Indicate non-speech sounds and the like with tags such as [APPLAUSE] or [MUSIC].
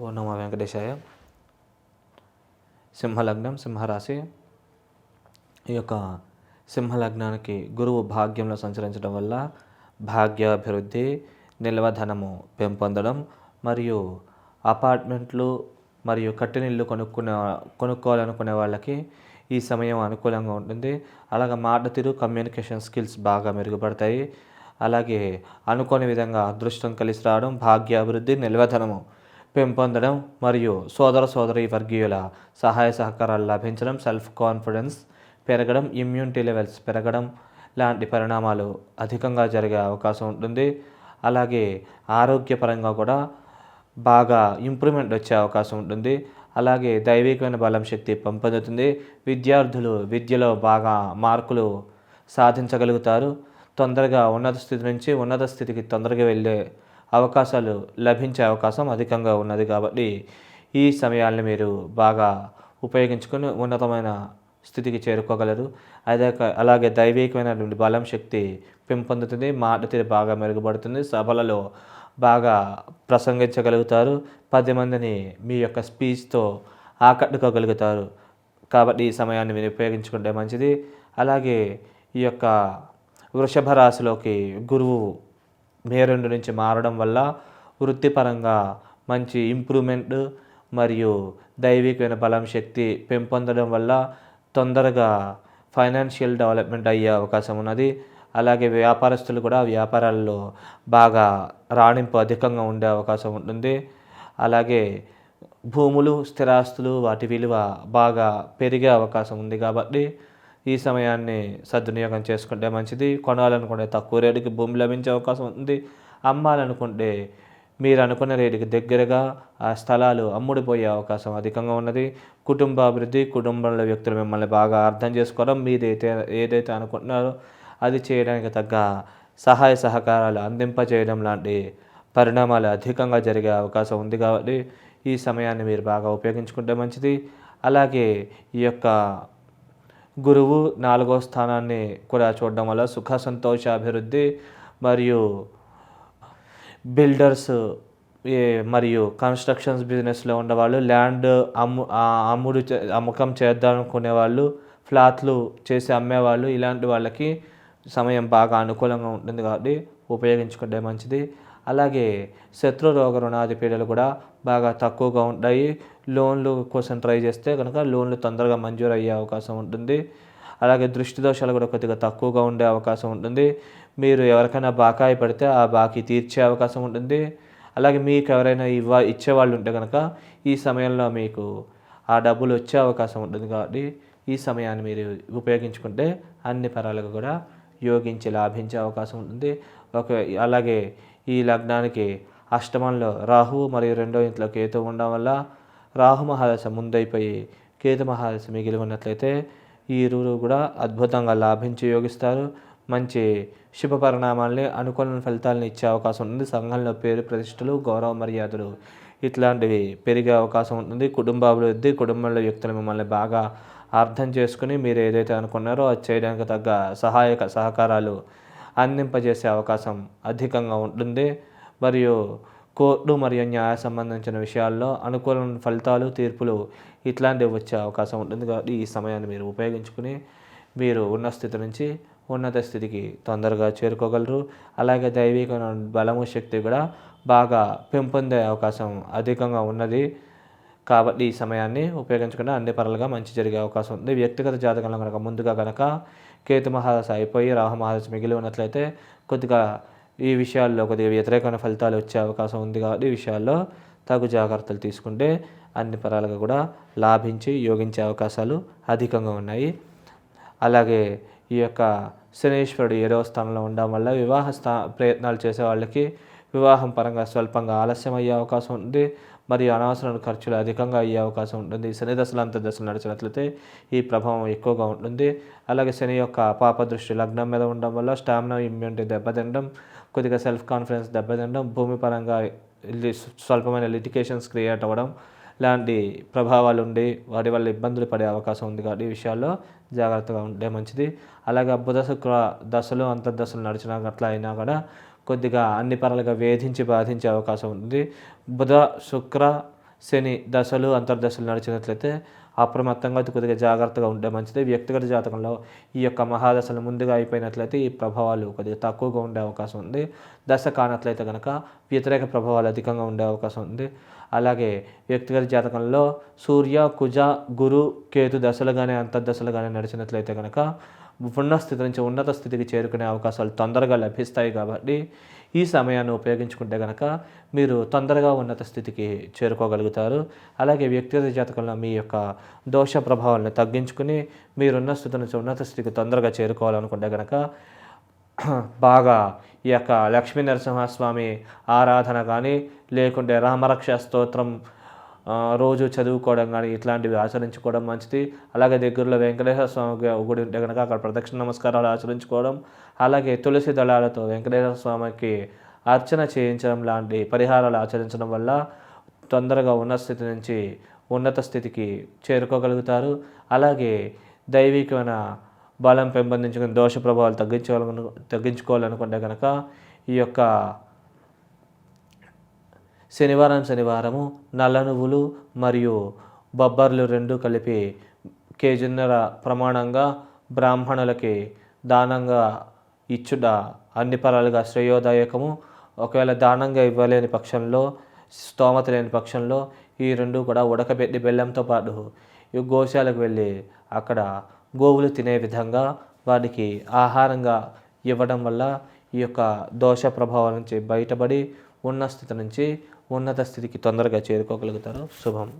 ఓ నమ వెంకటేశాయ సింహలగ్నం సింహరాశి ఈ యొక్క సింహలగ్నానికి గురువు భాగ్యంలో సంచరించడం వల్ల భాగ్యాభివృద్ధి నిల్వధనము పెంపొందడం మరియు అపార్ట్మెంట్లు మరియు కట్టినిల్లు కొనుక్కునే కొనుక్కోవాలనుకునే వాళ్ళకి ఈ సమయం అనుకూలంగా ఉంటుంది. అలాగే మాట తీరు కమ్యూనికేషన్ స్కిల్స్ బాగా మెరుగుపడతాయి. అలాగే అనుకోని విధంగా అదృష్టం కలిసి రావడం భాగ్యాభివృద్ధి నిల్వధనము పెంపొందడం మరియు సోదర సోదరి వర్గీయుల సహాయ సహకారాలు లభించడం సెల్ఫ్ కాన్ఫిడెన్స్ పెరగడం ఇమ్యూనిటీ లెవెల్స్ పెరగడం లాంటి పరిణామాలు అధికంగా జరిగే అవకాశం ఉంటుంది. అలాగే ఆరోగ్యపరంగా కూడా బాగా ఇంప్రూవ్మెంట్ వచ్చే అవకాశం ఉంటుంది. అలాగే దైవికమైన బలం శక్తి పెంపొందుతుంది. విద్యార్థులు విద్యలో బాగా మార్కులు సాధించగలుగుతారు. తొందరగా ఉన్నత స్థితి నుంచి ఉన్నత స్థితికి తొందరగా వెళ్ళే అవకాశాలు లభించే అవకాశం అధికంగా ఉన్నది కాబట్టి ఈ సమయాలను మీరు బాగా ఉపయోగించుకొని ఉన్నతమైన స్థితికి చేరుకోగలరు. అదే అలాగే దైవికమైనటువంటి బలం శక్తి పెంపొందుతుంది. మాట తీరు బాగా మెరుగుపడుతుంది. సభలలో బాగా ప్రసంగించగలుగుతారు. పది మందిని మీ యొక్క స్పీచ్తో ఆకట్టుకోగలుగుతారు. కాబట్టి ఈ సమయాన్ని మీరు ఉపయోగించుకుంటే మంచిది. అలాగే ఈ యొక్క వృషభ రాశిలోకి గురువు మే రెండు నుంచి మారడం వల్ల వృత్తిపరంగా మంచి ఇంప్రూవ్మెంట్ మరియు దైవికమైన బలం శక్తి పెంపొందడం వల్ల తొందరగా ఫైనాన్షియల్ డెవలప్మెంట్ అయ్యే అవకాశం ఉన్నది. అలాగే వ్యాపారస్తులు కూడా వ్యాపారాల్లో బాగా రాణింపు అధికంగా ఉండే అవకాశం ఉంటుంది. అలాగే భూములు స్థిరాస్తులు వాటి విలువ బాగా పెరిగే అవకాశం ఉంది కాబట్టి ఈ సమయాన్ని సద్వినియోగం చేసుకుంటే మంచిది. కొనాలనుకుంటే తక్కువ రేటుకి భూమి లభించే అవకాశం ఉంది. అమ్మాలనుకుంటే మీరు అనుకున్న రేటుకి దగ్గరగా ఆ స్థలాలు అమ్ముడిపోయే అవకాశం అధికంగా ఉన్నది. కుటుంబ అభివృద్ధి కుటుంబంలో వ్యక్తులు మిమ్మల్ని బాగా అర్థం చేసుకోవడం మీదైతే ఏదైతే అనుకుంటున్నారో అది చేయడానికి తగ్గ సహాయ సహకారాలు అందింపజేయడం లాంటి పరిణామాలు అధికంగా జరిగే అవకాశం ఉంది కాబట్టి ఈ సమయాన్ని మీరు బాగా ఉపయోగించుకుంటే మంచిది. అలాగే ఈ యొక్క గురువు నాలుగో స్థానాన్ని కూడా చూడడం వల్ల సుఖ సంతోష అభివృద్ధి మరియు బిల్డర్స్ ఏ మరియు కన్స్ట్రక్షన్స్ బిజినెస్లో ఉండేవాళ్ళు ల్యాండ్ అమ్ము అమ్ముడు చే- అమ్మకం చేద్దాం అనుకునే వాళ్ళు ఫ్లాట్లు చేసి అమ్మేవాళ్ళు ఇలాంటి వాళ్ళకి సమయం బాగా అనుకూలంగా ఉంటుంది కాబట్టి ఉపయోగించుకుంటే మంచిది. అలాగే శత్రు రోగ రుణాది పీడలు కూడా బాగా తక్కువగా ఉంటాయి. లోన్లు కోసం ట్రై చేస్తే కనుక లోన్లు తొందరగా మంజూరు అయ్యే అవకాశం ఉంటుంది. అలాగే దృష్టి దోషాలు కూడా కొద్దిగా తక్కువగా ఉండే అవకాశం ఉంటుంది. మీరు ఎవరికైనా బాకాయి పడితే ఆ బాకీ తీర్చే అవకాశం ఉంటుంది. అలాగే మీకు ఎవరైనా ఇవ్వ ఇచ్చేవాళ్ళు ఉంటే కనుక ఈ సమయంలో మీకు ఆ డబ్బులు వచ్చే అవకాశం ఉంటుంది కాబట్టి ఈ సమయాన్ని మీరు ఉపయోగించుకుంటే అన్ని పరాలుగా కూడా యోగించి లాభించే అవకాశం ఉంటుంది. ఒక అలాగే లగ్నానికి అష్టమంలో రాహువు మరియు రెండో ఇంట్లో కేతు ఉండడం వల్ల రాహు మహాదశ ముందైపోయి కేతు మహాదశ మిగిలి ఉన్నట్లయితే ఈ ఇరువురు కూడా అద్భుతంగా లాభించి యోగిస్తారు. మంచి శుభ పరిణామాల్ని అనుకూల ఫలితాలను ఇచ్చే అవకాశం ఉంది సంఘంలో పేరు ప్రతిష్టలు గౌరవ మర్యాదలు ఇట్లాంటివి పెరిగే అవకాశం ఉంటుంది. కుటుంబ అభివృద్ధి కుటుంబంలో వ్యక్తులు మిమ్మల్ని బాగా అర్థం చేసుకుని మీరు ఏదైతే అనుకున్నారో అది చేయడానికి తగ్గ సహాయక సహకారాలు అందింపజేసే అవకాశం అధికంగా ఉంటుంది. మరియు కోర్టు మరియు న్యాయ సంబంధించిన విషయాల్లో అనుకూలమైన ఫలితాలు తీర్పులు ఇట్లాంటివి వచ్చే అవకాశం ఉంటుంది. కాబట్టి ఈ సమయాన్ని మీరు ఉపయోగించుకుని మీరు ఉన్న స్థితి నుంచి ఉన్నత స్థితికి తొందరగా చేరుకోగలరు. అలాగే దైవిక బలము శక్తి కూడా బాగా పెంపొందే అవకాశం అధికంగా ఉన్నది. కాబట్టి ఈ సమయాన్ని ఉపయోగించుకుంటే అన్ని పనులుగా మంచి జరిగే అవకాశం ఉంది. వ్యక్తిగత జాతకంలో కనుక ముందుగా కనుక కేతు మహాదశ అయిపోయి రాహు మహాదశ మిగిలి ఉన్నట్లయితే కొద్దిగా ఈ విషయాల్లో కొద్దిగా వ్యతిరేకమైన ఫలితాలు వచ్చే అవకాశం ఉంది కాబట్టి ఈ విషయాల్లో తగు జాగ్రత్తలు తీసుకుంటే అన్ని పరాలుగా కూడా లాభించి యోగించే అవకాశాలు అధికంగా ఉన్నాయి. అలాగే ఈ యొక్క శనీశ్వరుడు ఏడవ స్థానంలో ఉండడం వల్ల వివాహ స్థా ప్రయత్నాలు చేసే వాళ్ళకి వివాహం పరంగా స్వల్పంగా ఆలస్యం అయ్యే అవకాశం ఉంది. మరియు అనవసరమైన ఖర్చులు అధికంగా అయ్యే అవకాశం ఉంటుంది. శని దశలు అంత దశలు నడిచినట్లయితే ఈ ప్రభావం ఎక్కువగా ఉంటుంది. అలాగే శని యొక్క పాప దృష్టి లగ్నం మీద ఉండడం వల్ల స్టామినా ఇమ్యూనిటీ దెబ్బతినడం కొద్దిగా సెల్ఫ్ కాన్ఫిడెన్స్ దెబ్బతినడం భూమి పరంగా స్వల్పమైన లిటికేషన్స్ క్రియేట్ అవ్వడం లాంటి ప్రభావాలు ఉండి వాటి వల్ల ఇబ్బందులు పడే అవకాశం ఉంది కాబట్టి ఈ విషయాల్లో జాగ్రత్తగా ఉంటే మంచిది. అలాగే బుధ శుక్ర దశలు అంతర్దశలు నడిచినా అట్లా అయినా కూడా కొద్దిగా అన్ని పనులుగా వేధించి బాధించే అవకాశం ఉంది. బుధ శుక్ర శని దశలు అంతర్దశలు నడిచినట్లయితే అప్రమత్తంగా కొద్దిగా జాగ్రత్తగా ఉంటే మంచిది. వ్యక్తిగత జాతకంలో ఈ యొక్క మహాదశలు ముందుగా అయిపోయినట్లయితే ఈ ప్రభావాలు కొద్దిగా తక్కువగా ఉండే అవకాశం ఉంది. దశ కానట్లయితే కనుక వ్యతిరేక ప్రభావాలు అధికంగా ఉండే అవకాశం ఉంది. అలాగే వ్యక్తిగత జాతకంలో సూర్య కుజ గురు కేతు దశలు కానీ అంతర్దశలు కానీ నడిచినట్లయితే కనుక ఉన్న స్థితి నుంచి ఉన్నత స్థితికి చేరుకునే అవకాశాలు తొందరగా లభిస్తాయి కాబట్టి ఈ సమయాన్ని ఉపయోగించుకుంటే కనుక మీరు తొందరగా ఉన్నత స్థితికి చేరుకోగలుగుతారు. అలాగే వ్యక్తిగత జాతకంలో మీ యొక్క దోష ప్రభావాలను తగ్గించుకుని మీరున్న స్థితి నుంచి ఉన్నత స్థితికి తొందరగా చేరుకోవాలనుకుంటే కనుక [CLEARS THROAT] బాగా ఈ యొక్క లక్ష్మీ నరసింహస్వామి ఆరాధన కానీ లేకుంటే రామరక్ష స్తోత్రం రోజు చదువుకోవడం కానీ ఇట్లాంటివి ఆచరించుకోవడం మంచిది. అలాగే దగ్గరలో వెంకటేశ్వర స్వామి గుడి ఉంటే కనుక అక్కడ ప్రదక్షిణ నమస్కారాలు ఆచరించుకోవడం అలాగే తులసి దళాలతో వెంకటేశ్వర స్వామికి అర్చన చేయించడం లాంటి పరిహారాలు ఆచరించడం వల్ల తొందరగా ఉన్న స్థితి నుంచి ఉన్నత స్థితికి చేరుకోగలుగుతారు. అలాగే దైవికమైన బలం పెంపొందించుకుని దోష ప్రభావాలు తగ్గించుకోవాలను తగ్గించుకోవాలనుకుంటే కనుక ఈ యొక్క శనివారం శనివారము నల్ల నువ్వులు మరియు బొబ్బర్లు రెండు కలిపి కేజీన్నర ప్రమాణంగా బ్రాహ్మణులకి దానంగా ఇచ్చుట అన్ని పరాలుగా శ్రేయోదాయకము. ఒకవేళ దానంగా ఇవ్వలేని పక్షంలో స్తోమత లేని పక్షంలో ఈ రెండు కూడా ఉడకబెట్టి బెల్లంతో పాటు ఈ గోశాలకు వెళ్ళి అక్కడ గోవులు తినే విధంగా వాటికి ఆహారంగా ఇవ్వడం వల్ల ఈ యొక్క దోష ప్రభావం నుంచి బయటపడి ఉన్న స్థితి నుంచి ఉన్నత స్థితికి తొందరగా చేరుకోగలుగుతారు. శుభం.